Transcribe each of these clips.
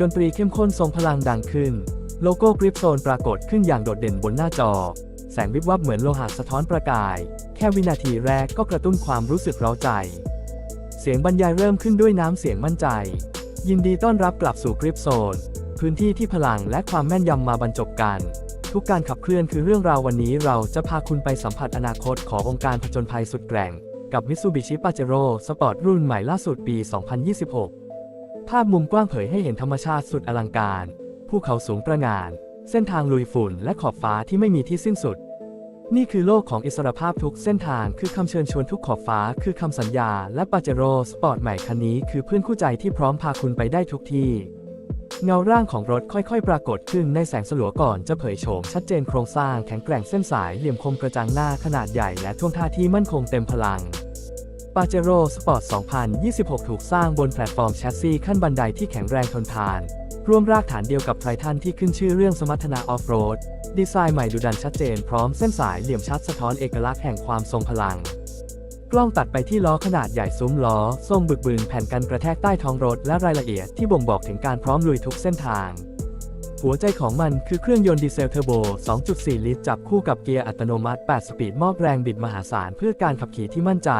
ดนตรีเข้มข้นทรงพลังดังขึ้น โลโก้กริปโซนปรากฏขึ้นอย่างโดดเด่นบนหน้าจอ แสงวิบวับเหมือนโลหะสะท้อนประกาย แค่วินาทีแรกก็กระตุ้นความรู้สึกเร้าใจ เสียงบรรยายเริ่มขึ้นด้วยน้ำเสียงมั่นใจ ยินดีต้อนรับกลับสู่กริปโซน พื้นที่ที่พลังและความแม่นยำมาบรรจบกัน ทุกการขับเคลื่อนคือเรื่องราววันนี้เราจะพาคุณไปสัมผัสอนาคตขององค์การผจญภัยสุดแกร่ง กับ Mitsubishi Pajero Sport รุ่นใหม่ล่าสุดปี 2026 ภาพมุมกว้างเผยให้เห็นธรรมชาติสุดอลังการ ภูเขาสูงประงาน เส้นทางลุยฝุ่นและขอบฟ้าที่ไม่มีที่สิ้นสุด นี่คือโลกของอิสรภาพทุกเส้นทางคือคำเชิญชวนทุกขอบฟ้า คือคำสัญญา และปาเจโร่สปอร์ตใหม่คันนี้คือเพื่อนคู่ใจที่พร้อมพาคุณไปได้ทุกที่ เงาร่างของรถค่อยๆ ปรากฏขึ้นในแสงสลัวก่อนจะเผยโฉมชัดเจนโครงสร้างแข็งแกร่งเส้นสายเหลี่ยมคมกระจังหน้าขนาดใหญ่และท่วงท่าที่มั่นคงเต็มพลังาเจโร่สปอร์ต 2026 ถูกสร้างบนแพลตฟอร์มแชสซีขั้นบันไดที่แข็งแรงทนทาน ร่วมรากฐานเดียวกับไททันที่ขึ้นชื่อเรื่องสมรรถนะออฟโรด ดีไซน์ใหม่ดูดันชัดเจนพร้อมเส้นสายเหลี่ยมชัดสะท้อนเอกลักษณ์แห่งความทรงพลัง กล้องตัดไปที่ล้อขนาดใหญ่ซุ้มล้อทรงบึกบึนแผ่นกันกระแทกใต้ท้องรถและรายละเอียดที่บ่งบอกถึงการพร้อมลุยทุกเส้นทางหัวใจของมันคือเครื่องยนต์ดีเซลเทอร์โบ 2.4 ลิตร จับคู่กับเกียร์อัตโนมัติ 8 สปีด มอบแรงบิดมหาศาลเพื่อการขับขี่ที่มั่นใจ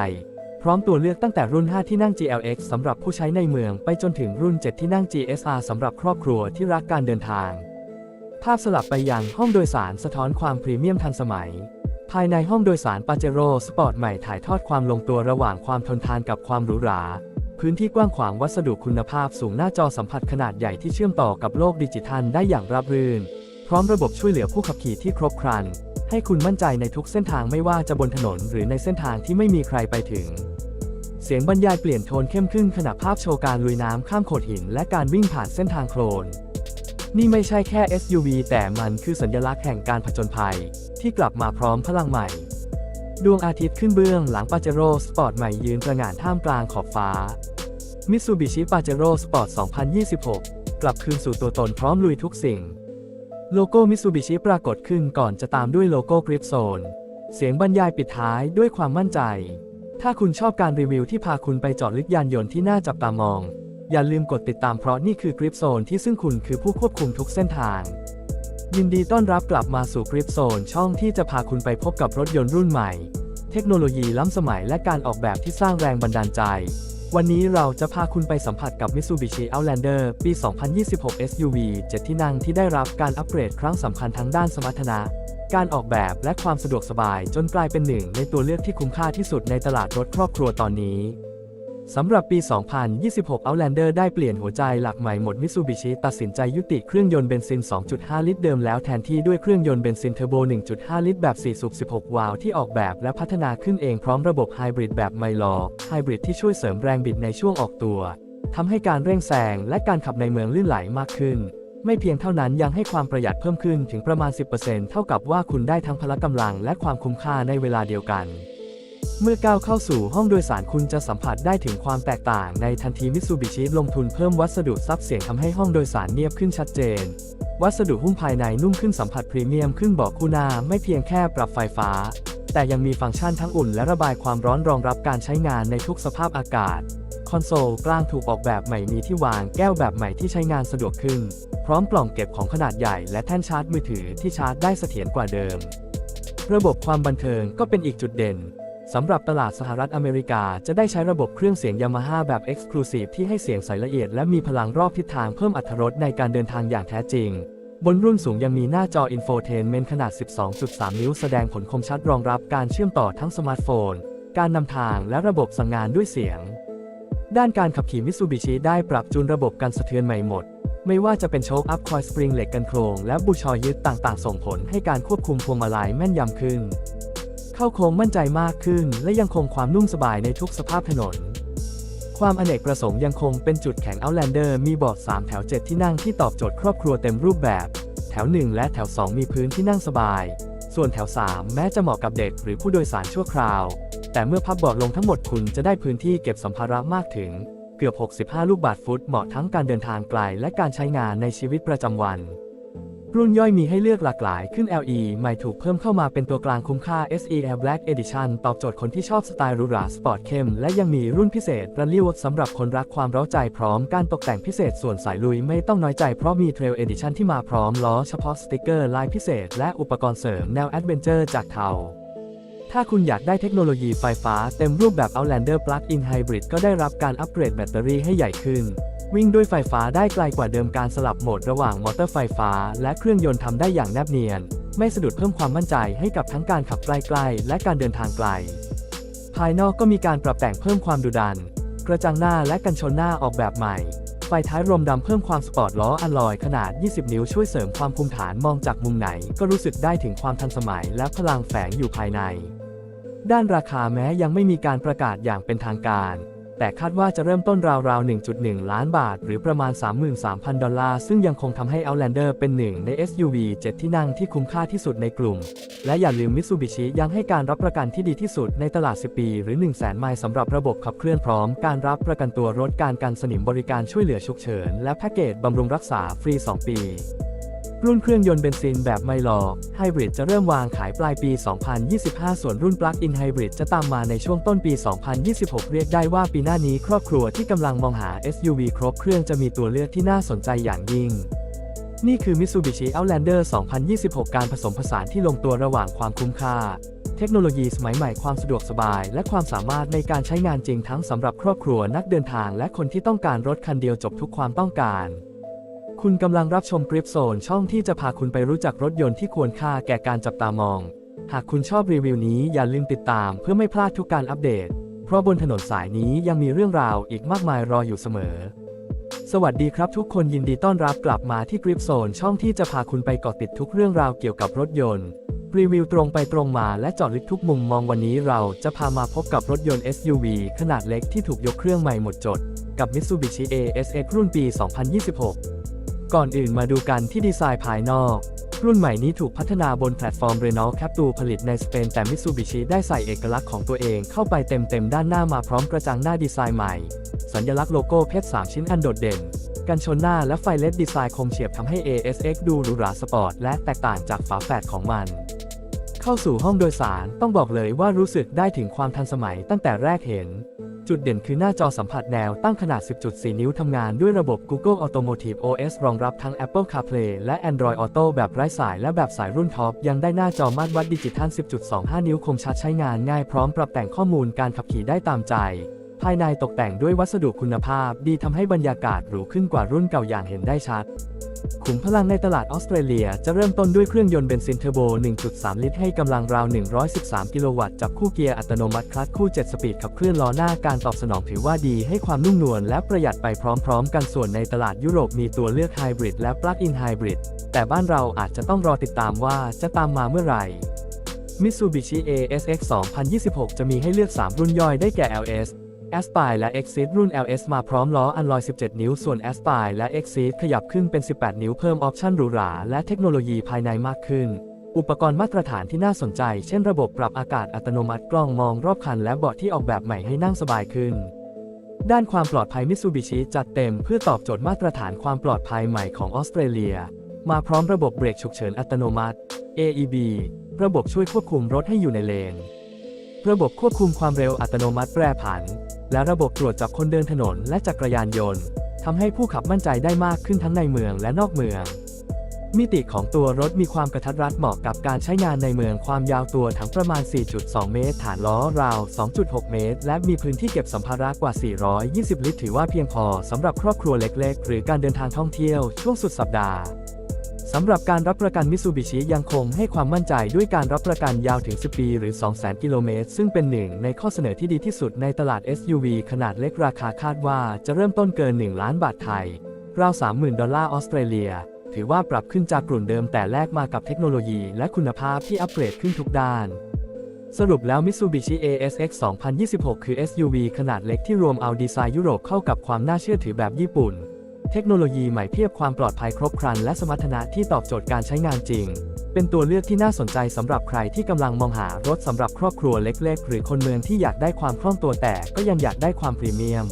พร้อมตัวเลือกตั้งแต่รุ่น 5 ที่นั่ง GLX สำหรับผู้ใช้ในเมือง ไปจนถึงรุ่น 7 ที่นั่ง GSR สำหรับครอบครัวที่รักการเดินทาง ภาพสลับไปยังห้องโดยสารสะท้อนความพรีเมียมทันสมัย ภายในห้องโดยสารปาเจโร่สปอร์ตใหม่ถ่ายทอดความลงตัวระหว่างความทนทานกับความหรูหรา พื้นที่กว้างขวางวัสดุคุณภาพสูงหน้าจอสัมผัสขนาดใหญ่ที่เชื่อมต่อกับโลกดิจิทัลได้อย่างราบรื่น พร้อมระบบช่วยเหลือผู้ขับขี่ที่ครบครัน ให้คุณมั่นใจในทุกเส้นทางไม่ว่าจะบนถนนหรือในเส้นทางที่ไม่มีใครไปถึง เสียงบรรยายเปลี่ยนโทนเข้มขึ้นขณะภาพโชว์การลุยน้ำข้ามโขดหิน และการวิ่งผ่านเส้นทางโคลน นี่ไม่ใช่แค่ SUV แต่มันคือสัญลักษณ์แห่งการผจญภัย ที่กลับมาพร้อมพลังใหม่ ดวงอาทิตย์ขึ้นเบื้องหลังปาเจโร่สปอร์ตใหม่ยืนประหง่านท่ามกลางขอบฟ้ามิตซูบิชิปาเจโร่สปอร์ต2026 กลับคืนสู่ตัวตนพร้อมลุยทุกสิ่ง โลโก้มิตซูบิชิปรากฏขึ้นก่อนจะตามด้วยโลโก้กริปโซน เสียงบรรยายปิดท้ายด้วยความมั่นใจ ถ้าคุณชอบการรีวิวที่พาคุณไปเจาะลึกยานยนต์ที่น่าจับตามอง อย่าลืมกดติดตามเพราะนี่คือกริปโซนที่ซึ่งคุณคือผู้ควบคุมทุกเส้นทาง ยินดีต้อนรับกลับมาสู่กริปโซนช่องที่จะพาคุณไปพบกับรถยนต์รุ่นใหม่ เทคโนโลยีล้ำสมัยและการออกแบบที่สร้างแรงบันดาลใจ วันนี้เราจะพาคุณไปสัมผัสกับ Mitsubishi Outlander ปี 2026 SUV 7 ที่นั่งที่ได้รับการอัปเกรดครั้งสำคัญทั้งด้านสมรรถนะ การออกแบบและความสะดวกสบายจนกลายเป็นหนึ่งในตัวเลือกที่คุ้มค่าที่สุดในตลาดรถครอบครัวตอนนี้ สำหรับปี 2026 Outlander ได้เปลี่ยนหัวใจหลักใหม่หมด Mitsubishi ตัดสินใจยุติเครื่องยนต์เบนซิน 2.5 ลิตรเดิมแล้วแทนที่ด้วยเครื่องยนต์เบนซินเทอร์โบ 1.5 ลิตรแบบ 4 สูบ 16 วาล์วที่ออกแบบและพัฒนาขึ้นเองพร้อมระบบไฮบริดแบบไมลอไฮบริดที่ช่วยเสริมแรงบิดในช่วงออกตัว ทำให้การเร่งแซงและการขับในเมืองลื่นไหลมากขึ้น ไม่เพียงเท่านั้นยังให้ความประหยัดเพิ่มขึ้นถึงประมาณ 10%เท่ากับว่าคุณได้ทั้งพละกำลังและความคุ้มค่าในเวลาเดียวกัน เมื่อก้าวเข้าสู่ห้องโดยสารคุณจะสัมผัสได้ถึงความแตกต่างในทันทีมิตซูบิชิลงทุนเพิ่มวัสดุซับเสียงทำให้ห้องโดยสารเนียบขึ้นชัดเจน วัสดุหุ้มภายในนุ่มขึ้นสัมผัสพรีเมียมขึ้นเบาะคู่หน้าไม่เพียงแค่ปรับไฟฟ้า แต่ยังมีฟังก์ชันทั้งอุ่นและระบายความร้อนรองรับการใช้งานในทุกสภาพอากาศ คอนโซลกลางถูกออกแบบใหม่มีที่วางแก้วแบบใหม่ที่ใช้งานสะดวกขึ้น พร้อมกล่องเก็บของขนาดใหญ่และแท่นชาร์จมือถือที่ชาร์จได้เสถียรกว่าเดิม ระบบความบันเทิงก็เป็นอีกจุดเด่น สำหรับตลาดสหรัฐอเมริกาจะได้ใช้ระบบเครื่องเสียงยามาฮ่าแบบ Exclusive ที่ให้เสียงใสละเอียดและมีพลังรอบทิศทางเพิ่มอรรถรสในการเดินทางอย่างแท้จริง บนรุ่นสูงยังมีหน้าจออินโฟเทนเมนต์ขนาด 12.3 นิ้วแสดงผลคมชัดรองรับการเชื่อมต่อทั้งสมาร์ทโฟน การนำทางและระบบสั่งงานด้วยเสียง ด้านการขับขี่มิตซูบิชิได้ปรับจูนระบบการสะเทือนใหม่หมด ไม่ว่าจะเป็นโชคอัพคอยสปริงเหล็กกันโครงและบูชอยึดต่างๆ ส่งผลให้การควบคุมพวงมาลัยแม่นยำขึ้น เข้าโค้งมั่นใจมากขึ้น และยังคงความนุ่มสบายในทุกสภาพถนน ความอเนกประสงค์ยังคงเป็นจุดแข็ง Outlander มีเบาะ3แถว 7 ที่นั่งที่ตอบโจทย์ครอบครัวเต็มรูปแบบ แถว 1 และแถว 2 มีพื้นที่นั่งสบาย ส่วนแถว 3 แม้จะเหมาะกับเด็กหรือผู้โดยสารชั่วคราว แต่เมื่อพับเบาะลงทั้งหมดคุณจะได้พื้นที่เก็บสัมภาระมากถึง เกือบ 65 ลูกบาทฟุตเหมาะทั้งการเดินทางไกลและการใช้งานในชีวิตประจำวัน รุ่นย่อยมีให้เลือกหลากหลายขึ้น LE ใหม่ถูกเพิ่มเข้ามาเป็นตัวกลางคุ้มค่า SE Air Black Edition ตอบโจทย์คนที่ชอบสไตล์หรูหราสปอร์ตเข้ม และยังมีรุ่นพิเศษรันลิวสำหรับคนรักความเร้าใจพร้อมการตกแต่งพิเศษส่วนสายลุยไม่ต้องน้อยใจเพราะมี Trail Edition ที่มาพร้อมล้อเฉพาะสติกเกอร์ลายพิเศษ และอุปกรณ์เสริมแนวแอดเวนเจอร์จากเทาถ้าคุณอยากได้เทคโนโลยีไฟฟ้าเต็มรูปแบบ Outlander Plug-in Hybrid ก็ได้รับการอัปเกรดแบตเตอรี่ให้ใหญ่ขึ้น วิ่งด้วยไฟฟ้าได้ไกลกว่าเดิมการสลับโหมดระหว่างมอเตอร์ไฟฟ้า และเครื่องยนต์ทำได้อย่างแนบเนียน ไม่สะดุดเพิ่มความมั่นใจให้กับทั้งการขับใกล้ๆและการเดินทางไกล ภายนอกก็มีการปรับแต่งเพิ่มความดุดัน กระจังหน้าและกันชนหน้าออกแบบใหม่ ไฟท้ายรมดำเพิ่มความสปอร์ตล้ออลลอยขนาด 20 นิ้วช่วยเสริมความภูมิฐานมองจากมุมไหน ก็รู้สึกได้ถึงความทันสมัยและพลังแฝงอยู่ภายใน ด้านราคาแม้ยังไม่มีการประกาศอย่างเป็นทางการ แต่คาดว่าจะเริ่มต้นราวๆ 1.1 ล้านบาท หรือประมาณ 33,000 ดอลลาร์ ซึ่งยังคงทำให้ Outlander เป็นหนึ่งใน SUV 7 ที่นั่งที่คุ้มค่าที่สุดในกลุ่ม และอย่าลืม Mitsubishi ยังให้การรับประกันที่ดีที่สุดในตลาด 10 ปี หรือ 100,000 ไมล์สำหรับระบบขับเคลื่อนพร้อม การรับประกันตัวรถการกันสนิมบริการช่วยเหลือฉุกเฉิน และแพ็กเกจบำรุงรักษาฟรี 2 ปี รุ่นเครื่องยนต์เบนซินแบบไม่หลอกไฮบริดจะเริ่มวางขายปลายปี 2025 ส่วนรุ่นปลั๊กอินไฮบริดจะตามมาในช่วงต้นปี 2026 เรียกได้ว่าปีหน้านี้ครอบครัวที่กำลังมองหา SUV ครบเครื่องจะมีตัวเลือกที่น่าสนใจอย่างยิ่ง นี่คือ Mitsubishi Outlander 2026 การผสมผสานที่ลงตัวระหว่างความคุ้มค่า เทคโนโลยีสมัยใหม่ความสะดวกสบาย และความสามารถในการใช้งานจริงทั้งสำหรับครอบครัวนักเดินทางและคนที่ต้องการรถคันเดียวจบทุกความต้องการ คุณกำลังรับชมกริปโซนช่องที่จะพาคุณไปรู้จักรถยนต์ที่ควรค่าแก่การจับตามอง หากคุณชอบรีวิวนี้อย่าลืมติดตามเพื่อไม่พลาดทุกการอัปเดต เพราะบนถนนสายนี้ยังมีเรื่องราวอีกมากมายรออยู่เสมอ สวัสดีครับทุกคนยินดีต้อนรับกลับมาที่กริปโซนช่องที่จะพาคุณไปเกาะติดทุกเรื่องราวเกี่ยวกับรถยนต์ รีวิวตรงไปตรงมาและเจาะลึกทุกมุมมองวันนี้เราจะพามาพบกับรถยนต์ SUV ขนาดเล็กที่ถูกยกเครื่องใหม่หมดจด กับ Mitsubishi ASX รุ่นปี 2026 ก่อนอื่นมาดูกันที่ดีไซน์ภายนอก รุ่นใหม่นี้ถูกพัฒนาบนแพลตฟอร์ม Renault Captur ผลิตในสเปน แต่ Mitsubishi ได้ใส่เอกลักษณ์ของตัวเองเข้าไปเต็มๆ ด้านหน้ามาพร้อมกระจังหน้าดีไซน์ใหม่ สัญลักษณ์โลโก้เพชร3ชิ้นอันโดดเด่น กันชนหน้าและไฟเลดดีไซน์คมเฉียบทำให้ ASX ดูหรูหราสปอร์ตและแตกต่างจากฝาแฝดของมัน เข้าสู่ห้องโดยสารต้องบอกเลยว่ารู้สึกได้ถึงความทันสมัยตั้งแต่แรกเห็น จุดเด่นคือหน้าจอสัมผัสแนวตั้งขนาด 10.4 นิ้วทำงานด้วยระบบ Google Automotive OS รองรับทั้ง Apple CarPlay และ Android Auto แบบไร้สายและแบบสายรุ่นท็อป ยังได้หน้าจอมาตรวัดดิจิทัล 10.25 นิ้วคมชัดใช้งานง่ายพร้อมปรับแต่งข้อมูลการขับขี่ได้ตามใจ ภายในตกแต่งด้วยวัสดุคุณภาพ ดีทำให้บรรยากาศหรูขึ้นกว่ารุ่นเก่าอย่างเห็นได้ชัด ขุมพลังในตลาดออสเตรเลียจะเริ่มต้นด้วยเครื่องยนต์เบนซินเทอร์โบ 1.3 ลิตรให้กำลังราว 113 กิโลวัตต์ จับคู่เกียร์อัตโนมัติคลัตช์คู่ 7 สปีดขับเคลื่อนล้อหน้าการตอบสนองถือว่าดีให้ความนุ่มนวลและประหยัดไปพร้อมๆ กันส่วนในตลาดยุโรปมีตัวเลือกไฮบริดและปลั๊กอินไฮบริดแต่บ้านเราอาจจะต้องรอติดตามว่าจะตามมาเมื่อไหร่ Mitsubishi ASX 2026 จะมีให้เลือก 3 รุ่นย่อยได้แก่ LS Aspire และ Exit รุ่น LS มาพร้อมล้ออันลอย 17 นิ้ว ส่วน Aspire และ Exit ขยับขึ้นเป็น 18 นิ้วเพิ่มออปชันหรูหราและเทคโนโลยีภายในมากขึ้น อุปกรณ์มาตรฐานที่น่าสนใจ เช่นระบบปรับอากาศอัตโนมัติกล้องมองรอบคันและเบาะที่ออกแบบใหม่ให้นั่งสบายขึ้น ด้านความปลอดภัย Mitsubishi จัดเต็มเพื่อตอบโจทย์มาตรฐานความปลอดภัยใหม่ของออสเตรเลีย มาพร้อมระบบเบรกฉุกเฉินอัตโนมัติ AEB ระบบช่วยควบคุมรถให้อยู่ในเลน ระบบควบคุมความเร็วอัตโนมัติแปรผัน และระบบตรวจจับคนเดินถนนและจักรยานยนต์ทำให้ผู้ขับมั่นใจได้มากขึ้นทั้งในเมืองและนอกเมือง มิติของตัวรถมีความกระทัดรัดเหมาะกับการใช้งานในเมืองความยาวตัวถังประมาณ 4.2 เมตร ฐานล้อราว 2.6 เมตร และมีพื้นที่เก็บสัมภาระกว่า 420 ลิตร ถือว่าเพียงพอสำหรับครอบครัวเล็ก ๆ หรือการเดินทางท่องเที่ยวช่วงสุดสัปดาห์ สำหรับการรับประกันมิซูบิชิยังคงให้ความมั่นใจด้วยการรับประกันยาวถึง 10 ปี หรือ 200,000 กิโลเมตร ซึ่งเป็นหนึ่งในข้อเสนอที่ดีที่สุดในตลาด SUV ขนาดเล็กราคาคาดว่าจะเริ่มต้นเกิน 1 ล้านบาทไทย ราว 30,000 ดอลลาร์ออสเตรเลีย ถือว่าปรับขึ้นจากกลุ่นเดิมแต่แลกมากับเทคโนโลยีและคุณภาพที่อัปเกรดขึ้นทุกด้านสรุปแล้ว Mitsubishi ASX 2026 คือ SUV ขนาดเล็กที่รวมเอาดีไซน์ยุโรปเข้ากับความน่าเชื่อถือแบบญี่ปุ่น เทคโนโลยีใหม่เพียบความปลอดภัยครบครันและสมรรถนะที่ตอบโจทย์การใช้งานจริง เป็นตัวเลือกที่น่าสนใจสำหรับใครที่กำลังมองหารถสำหรับครอบครัวเล็กๆ หรือคนเมืองที่อยากได้ความคล่องตัวแต่ก็ยังอยากได้ความพรีเมียม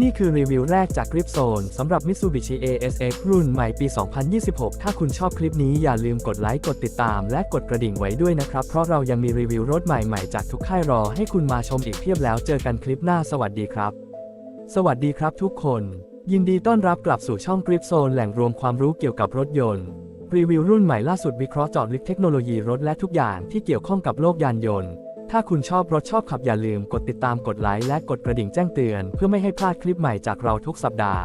นี่คือรีวิวแรกจาก Grip Zone สำหรับ Mitsubishi ASX รุ่นใหม่ปี 2026 ถ้าคุณชอบคลิปนี้อย่าลืมกดไลค์กดติดตาม และกดกระดิ่งไว้ด้วยนะครับ เพราะเรายังมีรีวิวรถใหม่ๆจากทุกค่ายรอให้คุณมาชมอีกเพียบแล้วเจอกันคลิปหน้าสวัสดีครับ สวัสดีครับทุกคน ยินดีต้อนรับกลับสู่ช่อง Grip Zone แหล่งรวมความรู้เกี่ยวกับรถยนต์ รีวิวรุ่นใหม่ล่าสุดวิเคราะห์เจาะลึกเทคโนโลยีรถและทุกอย่างที่เกี่ยวข้องกับโลกยานยนต์ ถ้าคุณชอบรถชอบขับอย่าลืมกดติดตามกดไลค์และกดกระดิ่งแจ้งเตือน เพื่อไม่ให้พลาดคลิปใหม่จากเราทุกสัปดาห์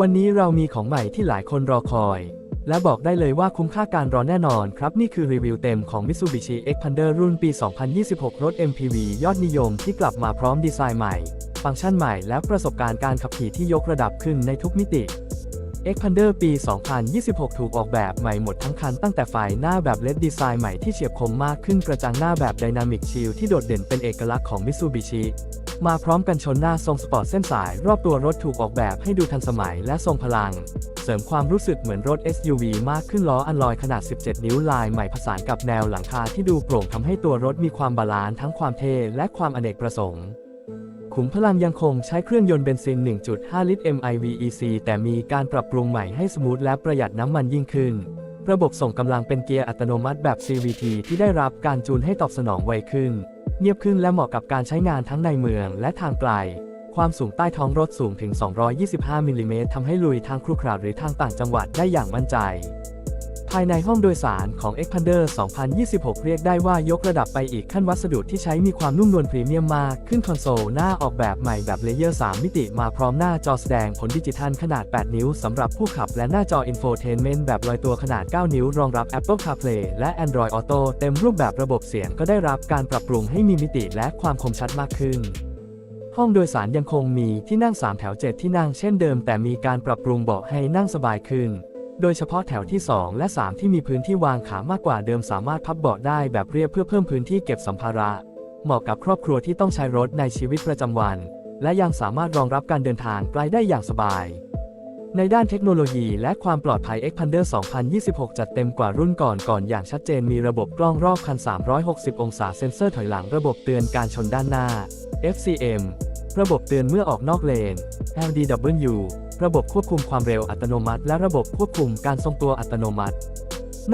วันนี้เรามีของใหม่ที่หลายคนรอคอย และบอกได้เลยว่าคุ้มค่าการรอแน่นอนครับนี่คือรีวิวเต็มของ Mitsubishi Xpander รุ่นปี 2026 รถ MPV ยอดนิยมที่กลับมาพร้อมดีไซน์ใหม่ ฟังก์ชันใหม่และประสบการณ์การขับขี่ที่ยกระดับขึ้นในทุกมิติ Xpander ปี 2026 ถูกออกแบบใหม่หมดทั้งคันตั้งแต่ไฟหน้าแบบ LED ดีไซน์ใหม่ที่เฉียบคมมากขึ้นกระจังหน้าแบบ Dynamic Shield ที่โดดเด่นเป็นเอกลักษณ์ของ Mitsubishi มาพร้อมกันชนหน้าทรงสปอร์ตเส้นสาย รอบตัวรถถูกออกแบบให้ดูทันสมัยและทรงพลัง เสริมความรู้สึกเหมือนรถ SUV มากขึ้นล้ออันลอยขนาด 17 นิ้วลายใหม่ผสานกับแนวหลังคาที่ดูโปร่งทำให้ตัวรถมีความบาลานซ์ทั้งความเท่และความอเนกประสงค์ ขุมพลังยังคงใช้เครื่องยนต์เบนซิน 1.5 ลิตร MIVEC แต่มีการปรับปรุงใหม่ให้สมูทและประหยัดน้ำมันยิ่งขึ้น ระบบส่งกำลังเป็นเกียร์อัตโนมัติแบบ CVT ที่ได้รับการจูนให้ตอบสนองไวขึ้น เงียบขึ้นและเหมาะกับการใช้งานทั้งในเมืองและทางไกล ความสูงใต้ท้องรถสูงถึง 225 มิลลิเมตรทำให้ลุยทางครุขระหรือทางต่างจังหวัดได้อย่างมั่นใจ ภายในห้องโดยสารของ Xpander 2026 เรียกได้ว่ายกระดับไปอีกขั้นวัสดุที่ใช้มีความนุ่มนวลพรีเมียมมากขึ้นคอนโซลหน้าออกแบบใหม่แบบเลเยอร์ 3 มิติมาพร้อมหน้าจอแสดงผลดิจิทัลขนาด 8 นิ้วสำหรับผู้ขับและหน้าจอ Infotainment แบบลอยตัวขนาด 9 นิ้ว รองรับ Apple CarPlay และ Android Auto เต็มรูปแบบระบบเสียงก็ได้รับการปรับปรุงให้มีมิติและความคมชัดมากขึ้นห้องโดยสารยังคงมีที่นั่ง 3 แถว 7 ที่นั่งเช่นเดิม แต่มีการปรับปรุงเบาะให้นั่งสบายขึ้น โดยเฉพาะแถวที่ 2 และ 3 ที่มีพื้นที่วางขามากกว่าเดิมสามารถพับเบาะได้แบบเรียบเพื่อเพิ่มพื้นที่เก็บสัมภาระ เหมาะกับครอบครัวที่ต้องใช้รถในชีวิตประจำวัน และยังสามารถรองรับการเดินทางไกลได้อย่างสบาย ในด้านเทคโนโลยีและความปลอดภัย Xpander 2026 จัดเต็มกว่ารุ่นก่อนก่อนอย่างชัดเจนมีระบบกล้องรอบคัน 360 องศาเซ็นเซอร์ถอยหลังระบบเตือนการชนด้านหน้า FCM ระบบเตือนเมื่อออกนอกเลน LDW ระบบควบคุมความเร็วอัตโนมัติ และระบบควบคุมการทรงตัวอัตโนมัติ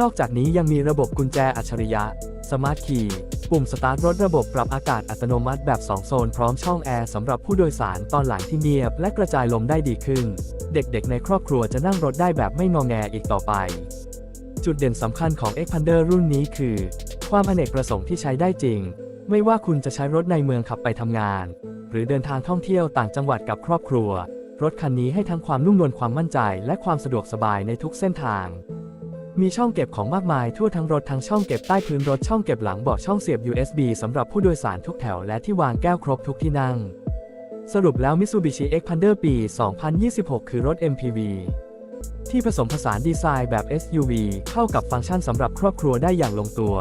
นอกจากนี้ยังมีระบบกุญแจอัจฉริยะ สมาร์ทคีย์ปุ่มสตาร์ทรถระบบปรับอากาศอัตโนมัติแบบ 2 โซนพร้อมช่องแอร์สำหรับผู้โดยสารตอนหลังที่เงียบและกระจายลมได้ดีขึ้น เด็กๆ ในครอบครัวจะนั่งรถได้แบบไม่งอแงอีกต่อไป จุดเด่นสำคัญของ Xpander รุ่นนี้คือ ความอเนกประสงค์ที่ใช้ได้จริง ไม่ว่าคุณจะใช้รถในเมืองขับไปทำงาน หรือเดินทางท่องเที่ยวต่างจังหวัดกับครอบครัว รถคันนี้ให้ทั้งความนุ่มนวลความมั่นใจ และความสะดวกสบายในทุกเส้นทาง มีช่องเก็บของมากมายทั่วทั้งรถทั้งช่องเก็บใต้พื้นรถช่องเก็บหลังเบาะช่องเสียบ USB สำหรับผู้โดยสารทุกแถวและที่วางแก้วครบทุกที่นั่ง สรุปแล้ว Mitsubishi Xpander ปี 2026 คือรถ MPV ที่ผสมผสานดีไซน์แบบ SUV เข้ากับฟังก์ชันสำหรับครอบครัวได้อย่างลงตัว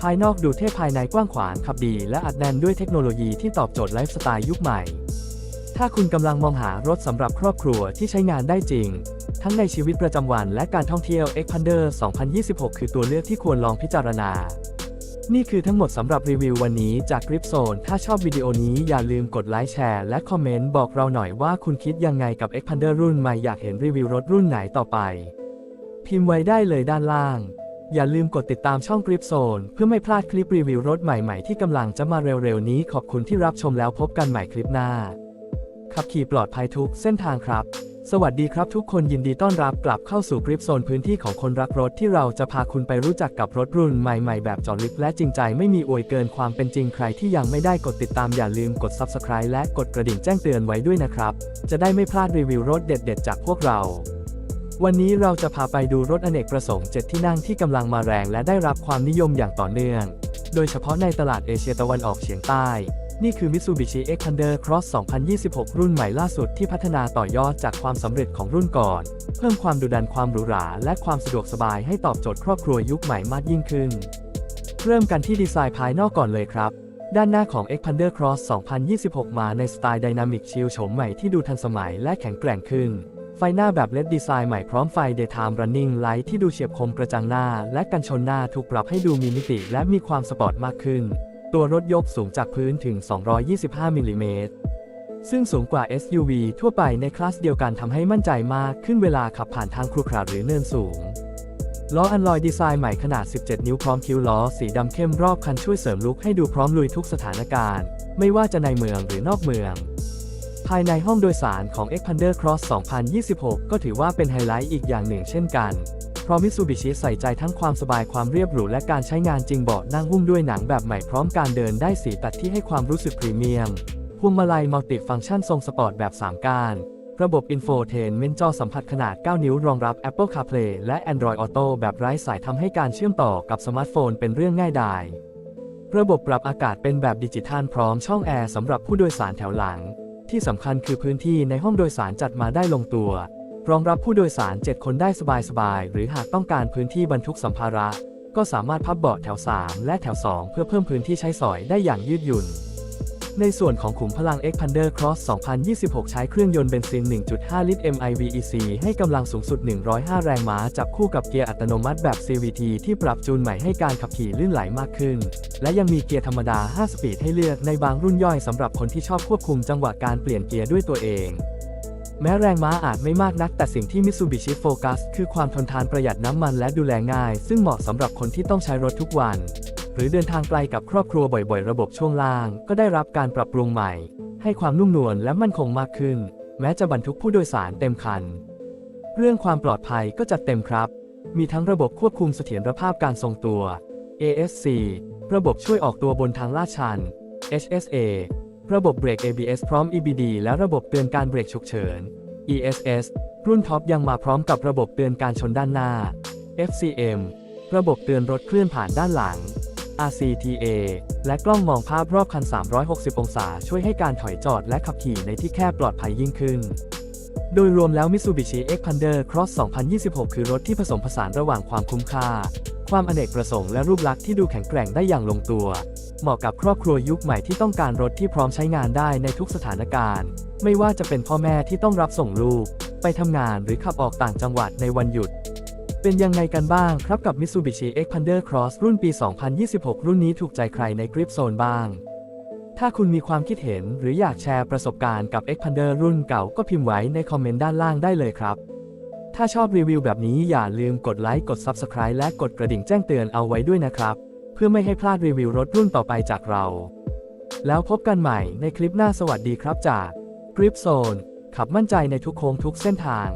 ภายนอกดูเท่ภายในกว้างขวางขับดี และอัดแน่นด้วยเทคโนโลยีที่ตอบโจทย์ไลฟ์สไตล์ยุคใหม่ ถ้าคุณกำลังมองหารถสำหรับครอบครัวที่ใช้งานได้จริง ทั้งในชีวิตประจำวันและการท่องเที่ยว Xpander 2026 คือตัวเลือกที่ควรลองพิจารณา นี่คือทั้งหมดสำหรับรีวิววันนี้จาก Grip Zone ถ้าชอบวิดีโอนี้อย่าลืมกดไลค์แชร์และคอมเมนต์บอกเราหน่อยว่าคุณคิดยังไงกับ Xpander รุ่นใหม่อยากเห็นรีวิวรถรุ่นไหนต่อไป พิมพ์ไว้ได้เลยด้านล่าง อย่าลืมกดติดตามช่อง Grip Zone เพื่อไม่พลาดคลิปรีวิวรถใหม่ๆที่กำลังจะมาเร็วๆนี้ขอบคุณที่รับชมแล้วพบกันใหม่คลิปหน้า ขับขี่ปลอดภัยทุกเส้นทางครับ สวัสดีครับทุกคนยินดีต้อนรับกลับเข้าสู่กริปโซนพื้นที่ของคนรักรถที่เราจะพาคุณไปรู้จักกับรถรุ่นใหม่ๆ แบบเจอลึกและจริงใจไม่มีอวยเกินความเป็นจริงใครที่ยังไม่ได้กดติดตามอย่าลืมกด Subscribe และกดกระดิ่งแจ้งเตือนไว้ด้วยนะครับ จะได้ไม่พลาดรีวิวรถเด็ด ๆ จากพวกเราวันนี้เราจะพาไปดูรถอเนกประสงค์7ที่นั่งที่กำลังมาแรงและได้รับความนิยมอย่างต่อเนื่อง โดยเฉพาะในตลาดเอเชียตะวันออกเฉียงใต้ นี่คือ Mitsubishi Xpander Cross 2026 รุ่นใหม่ล่าสุดที่พัฒนาต่อยอดจากความสำเร็จของรุ่นก่อน เพิ่มความดุดันความหรูหรา และความสะดวกสบายให้ตอบโจทย์ครอบครัวยุคใหม่มากยิ่งขึ้น เริ่มกันที่ดีไซน์ภายนอกก่อนเลยครับ ด้านหน้าของ Xpander Cross 2026 มาในสไตล์ Dynamic Shield โฉมใหม่ที่ดูทันสมัยและแข็งแกร่งขึ้น ไฟหน้าแบบ LED ดีไซน์ใหม่พร้อมไฟ Daytime Running Light ที่ดูเฉียบคมกระจังหน้า และกันชนหน้าถูกปรับให้ดูมีมิติและมีความสปอร์ตมากขึ้น ตัวรถยกสูงจากพื้นถึง 225 มิลลิเมตร ซึ่งสูงกว่า SUV ทั่วไปในคลาสเดียวกันทำให้มั่นใจมากขึ้นเวลาขับผ่านทางครุขระหรือเนินสูง ล้ออันลอยดีไซน์ใหม่ขนาด 17 นิ้วพร้อมคิ้วล้อสีดำเข้มรอบคันช่วยเสริมลุคให้ดูพร้อมลุยทุกสถานการณ์ ไม่ว่าจะในเมืองหรือนอกเมือง ภายในห้องโดยสารของ Xpander Cross 2026 ก็ถือว่าเป็นไฮไลท์อีกอย่างหนึ่งเช่นกัน เพราะมิ t ซูบิชิใส่ใจทั้งความสบายความเรียบหรูและการใช้งานจริงเบาะนั่งหุ้มด้วยหนังแบบใหม่พร้อมการเดินได้สีตัดที่ให้ความรู้สึกพรีเมียมพวงมาลัยมัลติฟังก์ชันทรงสปอร์ตแบบ 3ก้านระบบอินโฟเทนเมนจอสัมผัสขนาด 9 นิ้วรองรับ Apple CarPlay และ Android Auto แบบไร้สายทำให้การเชื่อมต่อกับสมาร์ทโฟนเป็นเรื่องง่ายดาย ระบบปรับอากาศเป็นแบบดิจิทัลพร้อมช่องแอร์สำหรับผู้โดยสารแถวหลัง ที่สำคัญคือพื้นที่ในห้องโดยสารจัดมาได้ลงตัว รองรับผู้โดยสาร 7 คนได้สบายๆ หรือหากต้องการพื้นที่บรรทุกสัมภาระ ก็สามารถพับเบาะแถว 3 และแถว 2 เพื่อเพิ่มพื้นที่ใช้สอยได้อย่างยืดหยุ่น ในส่วนของขุมพลัง Xpander Cross 2026 ใช้เครื่องยนต์เบนซิน 1.5 ลิตร MIVEC ให้กำลังสูงสุด 105 แรงม้า จับคู่กับเกียร์อัตโนมัติแบบ CVT ที่ปรับจูนใหม่ให้การขับขี่ลื่นไหลมากขึ้น และยังมีเกียร์ธรรมดา 5 สปีดให้เลือกในบางรุ่นย่อยสำหรับคนที่ชอบควบคุมจังหวะการเปลี่ยนเกียร์ด้วยตัวเอง แม้แรงม้าอาจไม่มากนัก แต่สิ่งที่ Mitsubishi Focus คือความทนทานประหยัดน้ำมันและดูแลง่าย ซึ่งเหมาะสำหรับคนที่ต้องใช้รถทุกวัน หรือเดินทางไกลกับครอบครัวบ่อยๆ ระบบช่วงล่าง ก็ได้รับการปรับปรุงใหม่ ให้ความนุ่มนวลและมั่นคงมากขึ้น แม้จะบรรทุกผู้โดยสารเต็มคัน เรื่องความปลอดภัยก็จัดเต็มครับ มีทั้งระบบควบคุมเสถียรภาพการทรงตัว ASC ระบบช่วยออกตัวบนทางลาดชัน HSA ระบบเบรก ABS พร้อม EBD และระบบเตือนการเบรกฉุกเฉิน ESS รุ่นท็อปยังมาพร้อมกับระบบเตือนการชนด้านหน้า FCM ระบบเตือนรถเคลื่อนผ่านด้านหลัง RCTA และกล้องมองภาพรอบคัน 360 องศา ช่วยให้การถอยจอดและขับขี่ในที่แคบปลอดภัยยิ่งขึ้น โดยรวมแล้ว Mitsubishi Xpander Cross 2026 คือรถที่ผสมผสานระหว่างความคุ้มค่า ความอเนกประสงค์และรูปลักษณ์ที่ดูแข็งแกร่งได้อย่างลงตัว เหมาะกับครอบครัวยุคใหม่ที่ต้องการรถที่พร้อมใช้งานได้ในทุกสถานการณ์ ไม่ว่าจะเป็นพ่อแม่ที่ต้องรับส่งลูก ไปทำงานหรือขับออกต่างจังหวัดในวันหยุด เป็นยังไงกันบ้างครับกับ Mitsubishi Xpander Cross รุ่นปี 2026 รุ่นนี้ถูกใจใครในกริปโซนบ้าง ถ้าคุณมีความคิดเห็นหรืออยากแชร์ประสบการณ์กับ Xpander รุ่นเก่าก็พิมพ์ไว้ในคอมเมนต์ด้านล่างได้เลยครับถ้าชอบรีวิวแบบนี้อย่าลืมกดไลค์ กด Subscribe และกดกระดิ่งแจ้งเตือนเอาไว้ด้วยนะครับ เพื่อไม่ให้พลาดรีวิวรถรุ่นต่อไปจากเรา แล้วพบกันใหม่ในคลิปหน้าสวัสดีครับจาก Grip Zone ขับมั่นใจในทุกโค้งทุกเส้นทาง